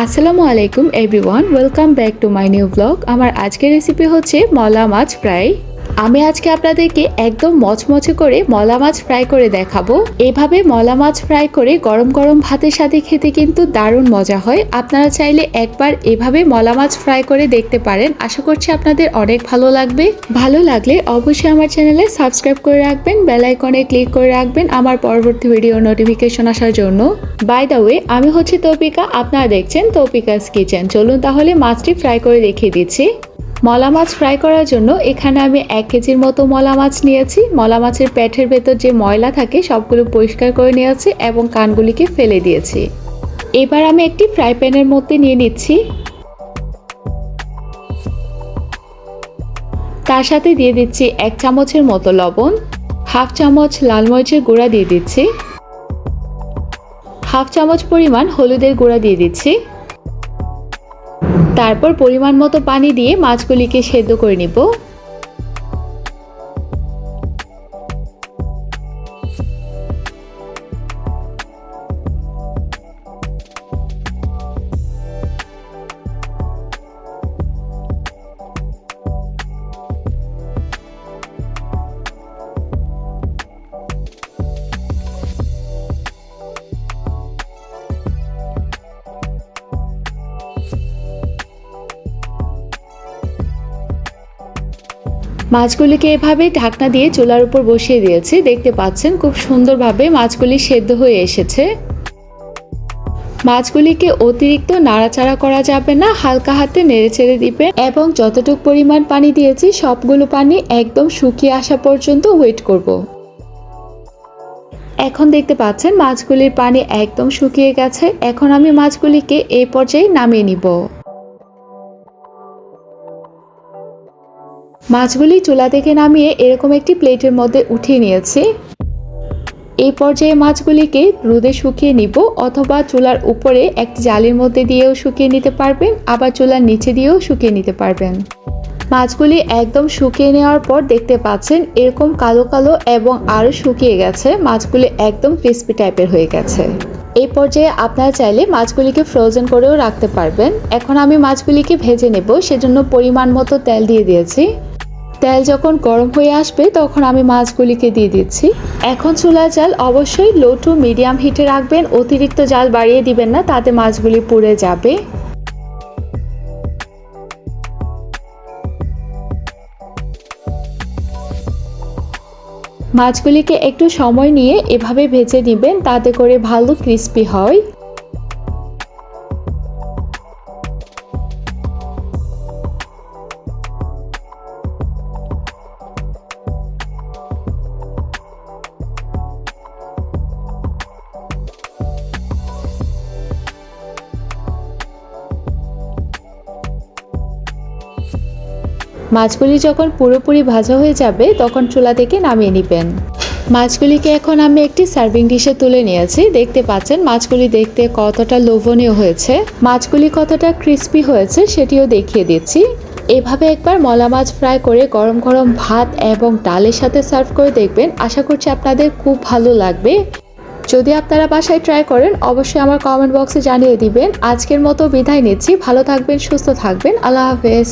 আসসালামু আলাইকুম everyone welcome back to my new blog আমার আজকের রেসিপি হচ্ছে মলা মাছ ফ্রাই আমি আজকে আপনাদেরকে একদম মচমচে করে মলা মাছ ফ্রাই করে দেখাবো। এভাবে মলা মাছ ফ্রাই করে গরম গরম ভাতের সাথে খেতে কিন্তু দারুণ মজা হয়। আপনারা চাইলে একবার এভাবে মলা মাছ ফ্রাই করে দেখতে পারেন। আশা করছি আপনাদের অনেক ভালো লাগবে। ভালো লাগলে অবশ্যই আমার চ্যানেলে সাবস্ক্রাইব করে রাখবেন বেল আইকনে ক্লিক করে রাখবেন আমার পরবর্তী ভিডিও নোটিফিকেশন আসার জন্য। বাই দ্য ওয়ে আমি হচ্ছে তৌপিকা আপনারা দেখছেন তৌপিকাস কিচেন চলুন তাহলে মাছটি ফ্রাই করে দেখিয়ে দিচ্ছি। মলা মাছ ফ্রাই করার জন্য এখানে আমি এক কেজির মতো মলা মাছ নিয়েছি। মলা মাছের প্যাটের ভেতর যে ময়লা থাকে, সবগুলো পরিষ্কার করে নিয়েছি এবং কানগুলিকে ফেলে দিয়েছি। এবার আমি একটি ফ্রাই প্যানের মধ্যে নিয়ে নিচ্ছি। তার সাথে দিয়ে দিচ্ছি এক চামচের মতো লবণ, হাফ চামচ লাল মরিচের গুঁড়া দিয়ে দিচ্ছি। হাফ চামচ পরিমাণ হলুদের গুঁড়া দিয়ে দিচ্ছি। তারপর পরিমাণ মতো পানি দিয়ে মাছগুলিকে সেদ্ধ করে নিব। মাছগুলিকে এভাবে ঢাকনা দিয়ে চুলার উপর বসিয়ে দিয়েছি। দেখতে পাচ্ছেন খুব সুন্দরভাবে মাছগুলি সেদ্ধ হয়ে এসেছে। মাছগুলিকে অতিরিক্ত নাড়াচাড়া করা যাবে না, হালকা হাতে নেড়ে ছেড়ে দিবেন এবং যতটুকু পরিমাণ পানি দিয়েছি, সবগুলো পানি একদম শুকিয়ে আসা পর্যন্ত ওয়েট করব। এখন দেখতে পাচ্ছেন মাছগুলির পানি একদম শুকিয়ে গেছে। এখন আমি মাছগুলিকে এই পর্যায়ে নামিয়ে নিব। মাছগুলি চুলা থেকে নামিয়ে এরকম একটি প্লেটের মধ্যে উঠিয়ে নিয়েছি। এই পর্যায়ে মাছগুলিকে রোদে শুকিয়ে নিব অথবা চুলার উপরে একটি জালির মধ্যে দিয়েও শুকিয়ে নিতে পারবেন, আবার চুলার নিচে দিয়েও শুকিয়ে নিতে পারবেন। মাছগুলি একদম শুকিয়ে নেওয়ার পর দেখতে পাচ্ছেন এরকম কালো কালো এবং আরও শুকিয়ে গেছে, মাছগুলি একদম ক্রিস্পি টাইপের হয়ে গেছে। এই পর্যায়ে আপনারা চাইলে মাছগুলিকে ফ্রোজেন করেও রাখতে পারবেন। এখন আমি মাছগুলিকে ভেজে নেব, সেজন্য পরিমাণ মতো তেল দিয়ে দিয়েছি। তেল যখন গরম হয়ে আসবে, তখন আমি মাছগুলিকে দিয়ে দিচ্ছি। এখন চুলার জাল অবশ্যই লো টু মিডিয়াম হিটে রাখবেন। অতিরিক্ত জাল বাড়িয়ে দিবেন না, তাতে মাছগুলি পুড়ে যাবে। মাছগুলিকে একটু সময় নিয়ে এভাবে ভেজে নেবেন, তাতে করে ভালো ক্রিস্পি হয়। মাছগুলি যখন পুরোপুরি ভাজা হয়ে যাবে, তখন চুলা থেকে নামিয়ে নেবেন। মাছগুলিকে এখন আমি একটি সার্ভিং ডিশে তুলে নিয়েছি। দেখতে পাচ্ছেন, মাছগুলি দেখতে কতটা লোভনীয় হয়েছে। মাছগুলি কতটা ক্রিস্পি হয়েছে সেটিও দেখিয়ে দিচ্ছি। এভাবে একবার মলা মাছ ফ্রাই করে গরম গরম ভাত এবং ডালের সাথে সার্ভ করে দেখবেন। আশা করছি আপনাদের খুব ভালো লাগবে। যদি আপনারা বাসায় ট্রাই করেন, অবশ্যই আমার কমেন্ট বক্সে জানিয়ে দিবেন। আজকের মতো বিদায় নিচ্ছি। ভালো থাকবেন, সুস্থ থাকবেন। আল্লাহ হাফেজ।